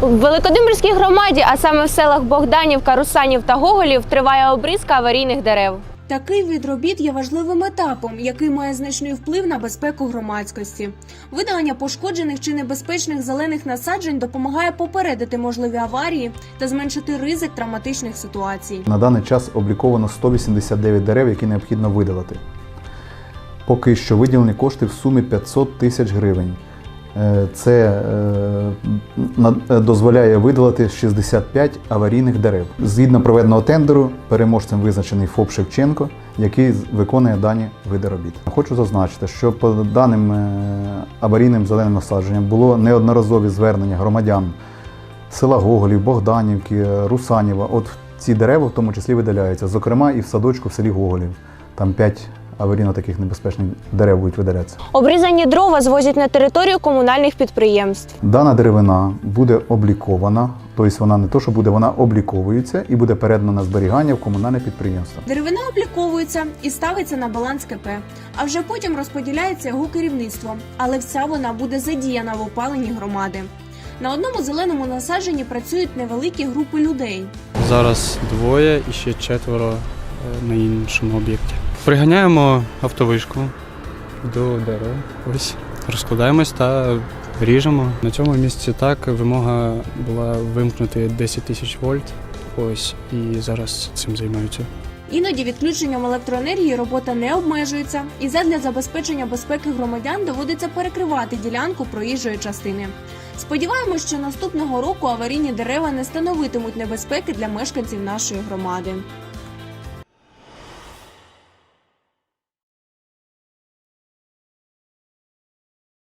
У Великодимирській громаді, а саме в селах Богданівка, Русанів та Гоголів, триває обрізка аварійних дерев. Такий вид робіт є важливим етапом, який має значний вплив на безпеку громадськості. Видалення пошкоджених чи небезпечних зелених насаджень допомагає попередити можливі аварії та зменшити ризик травматичних ситуацій. На даний час обліковано 189 дерев, які необхідно видалити. Поки що виділені кошти в сумі 500 тисяч гривень. Е, Це е, дозволяє видалити 65 аварійних дерев. Згідно проведеного тендеру, переможцем визначений ФОП Шевченко, який виконує дані види робіт. Хочу зазначити, що по даним е, аварійним зеленим насадженням було неодноразові звернення громадян села Гоголів, Богданівки, Русаніва. От ці дерева в тому числі видаляються, зокрема і в садочку в селі Гоголів. Там 5 аварійно таких небезпечних дерев будуть видалятися. Обрізані дрова звозять на територію комунальних підприємств. Дана деревина буде облікована, тобто вона не то, що буде, вона обліковується і буде передана на зберігання в комунальне підприємство. Деревина обліковується і ставиться на баланс КП, а вже потім розподіляється його керівництвом, але вся вона буде задіяна в опаленні громади. На одному зеленому насадженні працюють невеликі групи людей. Зараз двоє і ще четверо е, на іншому об'єкті. Приганяємо автовишку до дерева. Ось розкладаємось та ріжемо. На цьому місці так вимога була вимкнути 10 тисяч вольт. Ось і зараз цим займаються. Іноді відключенням електроенергії робота не обмежується, і задля забезпечення безпеки громадян доводиться перекривати ділянку проїжджої частини. Сподіваємось, що наступного року аварійні дерева не становитимуть небезпеки для мешканців нашої громади.